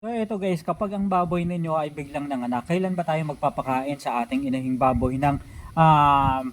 So ito guys, kapag ang baboy ninyo ay biglang nanganak, kailan ba tayo magpapakain sa ating inahing baboy ng um,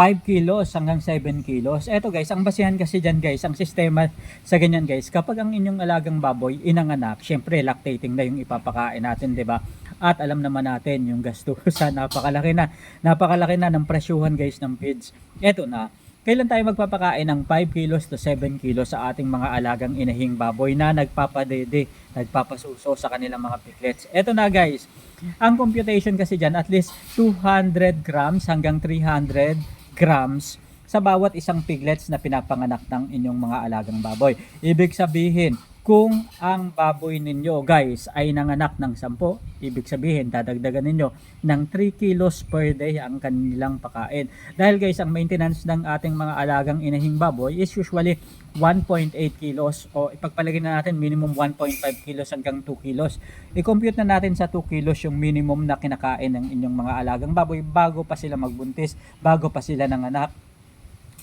5 kilos hanggang 7 kilos? Ito guys, ang basihan kasi dyan guys, ang sistema sa ganyan guys, kapag ang inyong alagang baboy inanganak, syempre lactating na yung ipapakain natin, di ba? At alam naman natin yung gastusan, napakalaki na, napakalaki na ng presyuhan guys ng feeds. Ito na, Kailan tayo magpapakain ng 5 kilos to 7 kilos sa ating mga alagang inahing baboy na nagpapadede, nagpapasuso sa kanilang mga piglets? Ito na guys, ang computation kasi dyan at least 200 grams hanggang 300 grams sa bawat isang piglets na pinapanganak ng inyong mga alagang baboy. Ibig sabihin, kung ang baboy ninyo guys ay nanganak ng 10, ibig sabihin dadagdagan ninyo ng 3 kilos per day ang kanilang pakain. Dahil guys, ang maintenance ng ating mga alagang inahing baboy is usually 1.8 kilos o ipagpalagay na natin minimum 1.5 kilos hanggang 2 kilos. I-compute na natin sa 2 kilos yung minimum na kinakain ng inyong mga alagang baboy bago pa sila magbuntis, bago pa sila nanganak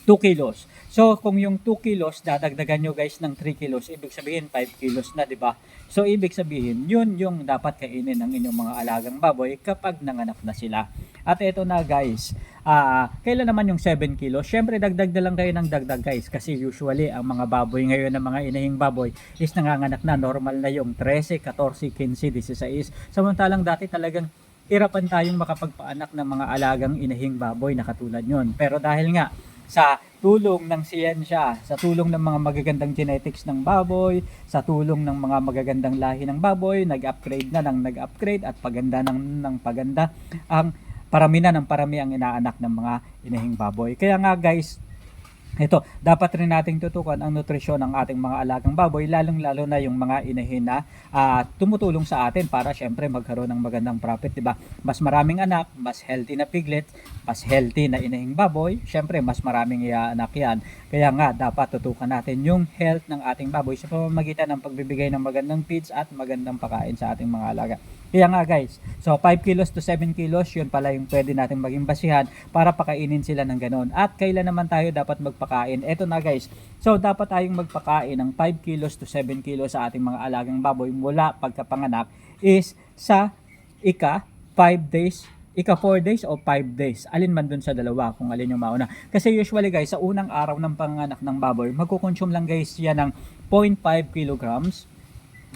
2 kilos. So, kung yung 2 kilos, dadagdagan nyo guys ng 3 kilos, ibig sabihin 5 kilos na, di ba? So, ibig sabihin, yun yung dapat kainin ng inyong mga alagang baboy kapag nanganak na sila. At ito na guys, ah kailan naman yung 7 kilos? Siyempre, dagdag na lang kayo ng dagdag guys. Kasi usually, ang mga baboy ngayon ng mga inahing baboy is nanganganak na. Normal na yung 13, 14, 15, 16. Samantalang dati talagang irapan tayong makapagpaanak ng mga alagang inahing baboy na katulad yon. Pero dahil nga, sa tulong ng siyensya, sa tulong ng mga magagandang genetics ng baboy, sa tulong ng mga magagandang lahi ng baboy, nag-upgrade na ng nag-upgrade at paganda ng, ng paganda ang parami na ng parami ang inaanak ng mga inahing baboy. Kaya nga guys, ito, dapat rin nating tutukan ang nutrisyon ng ating mga alagang baboy, lalong-lalo na yung mga inahin na ah, tumutulong sa atin para syempre magkaroon ng magandang profit, 'di ba? Mas maraming anak, mas healthy na piglet, mas healthy na inahing baboy, syempre mas maraming iaanak 'yan. Kaya nga dapat tutukan natin yung health ng ating baboy sa pamamagitan ng pagbibigay ng magandang feeds at magandang pagkain sa ating mga alaga. Kaya nga guys, so 5 kilos to 7 kilos, yun pala yung pwede natin maging basihan para pakainin sila ng ganon. At kailan naman tayo dapat magpakain? Eto na guys, so dapat tayong magpakain ng 5 kilos to 7 kilos sa ating mga alagang baboy mula pagkapanganak is sa ika 5 days ika 4 days o 5 days. Alin man dun sa dalawa kung alin yung mauna. Kasi usually guys, sa unang araw ng panganak ng baboy, magkukonsume lang guys yan ng 0.5 kilograms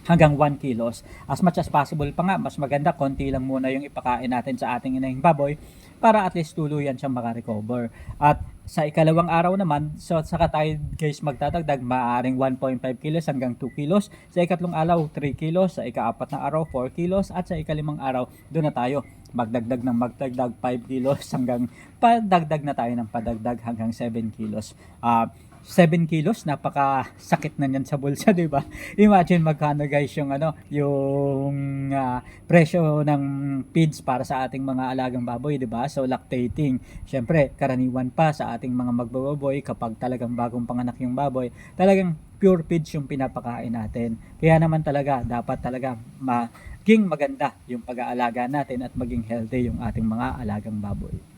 hanggang 1 kilos. As much as possible pa nga, mas maganda, konti lang muna yung ipakain natin sa ating inahing baboy para at least tuluyan siyang makarecover. At sa ikalawang araw naman, so saka tayo guys magtatagdag, maaring 1.5 kilos hanggang 2 kilos. Sa ikatlong araw, 3 kilos. Sa ikaapat na araw, 4 kilos. At sa ikalimang araw, doon na tayo magdagdag ng magdagdag 5 kilos hanggang padagdag na tayo ng padagdag hanggang 7 kilos. Ah, 7 kilos, napaka sakit na niyan sa bulsa, 'di ba? Imagine magkano guys yung ano, yung presyo ng feeds para sa ating mga alagang baboy, 'di ba? So lactating. Syempre, karaniwan pa sa ating mga magbababoy kapag talagang bagong panganak yung baboy, talagang pure feeds yung pinapakain natin. Kaya naman talaga dapat talaga maging maganda yung pag-aalaga natin at maging healthy yung ating mga alagang baboy.